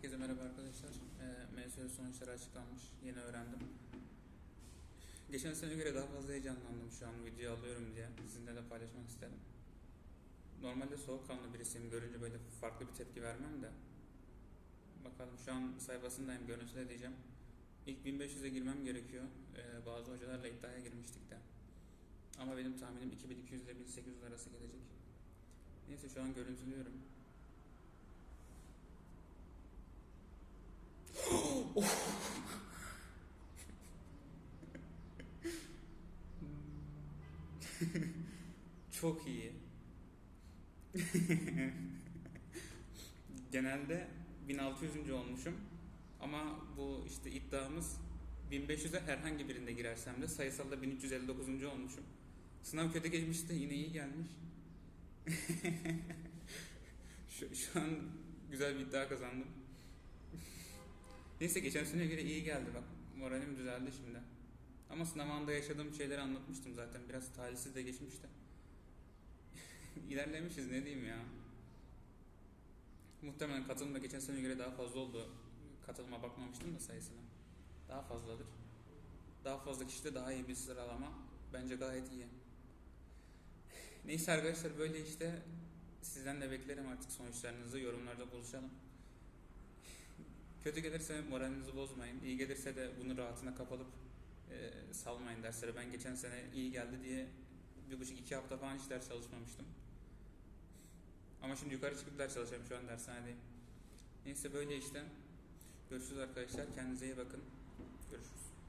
Herkese merhaba arkadaşlar. Ee, MSU sonuçları açıklanmış. Yeni öğrendim. Geçen sene göre daha fazla heyecanlandım şu an video alıyorum diye. Sizinle de paylaşmak istedim. Normalde soğukkanlı birisiyim. Görünce böyle farklı bir tepki vermem de. Bakalım şu an sayfasındayım. Görüntüle diyeceğim. İlk 1500'e girmem gerekiyor. Ee, bazı hocalarla iddiaya girmiştik de. Ama benim tahminim 2200 ile 1800 arası gelecek. Neyse şu an görüntülüyorum. Çok iyi. Genelde 1600. olmuşum. Ama bu işte iddiamız 1500'e herhangi birinde girersem de sayısalda 1359. olmuşum. Sınav kötü geçmişti yine iyi gelmiş. şu, şu an güzel bir iddia kazandım. Neyse geçen seneye göre iyi geldi bak. Moralim düzeldi şimdi. Ama sınav anında yaşadığım şeyleri anlatmıştım zaten. Biraz talihsiz de geçmişti. İlerlemişiz ne diyeyim ya. Muhtemelen katılım da geçen seneye göre daha fazla oldu. Katılıma bakmamıştım da sayısına. Daha fazladır. Daha fazla kişi de daha iyi bir sıralama. Bence gayet iyi. Neyse arkadaşlar böyle işte sizden de beklerim artık sonuçlarınızı. Yorumlarda buluşalım. Kötü gelirse moralinizi bozmayın. İyi gelirse de bunu rahatına kapalıp e, salmayın dersleri. Ben geçen sene iyi geldi diye bir buçuk iki hafta falan hiç ders çalışmamıştım. Ama şimdi yukarı çıkıp ders çalışıyorum şu an dershanedeyim. Neyse böyle işte. Görüşürüz arkadaşlar. Kendinize iyi bakın. Görüşürüz.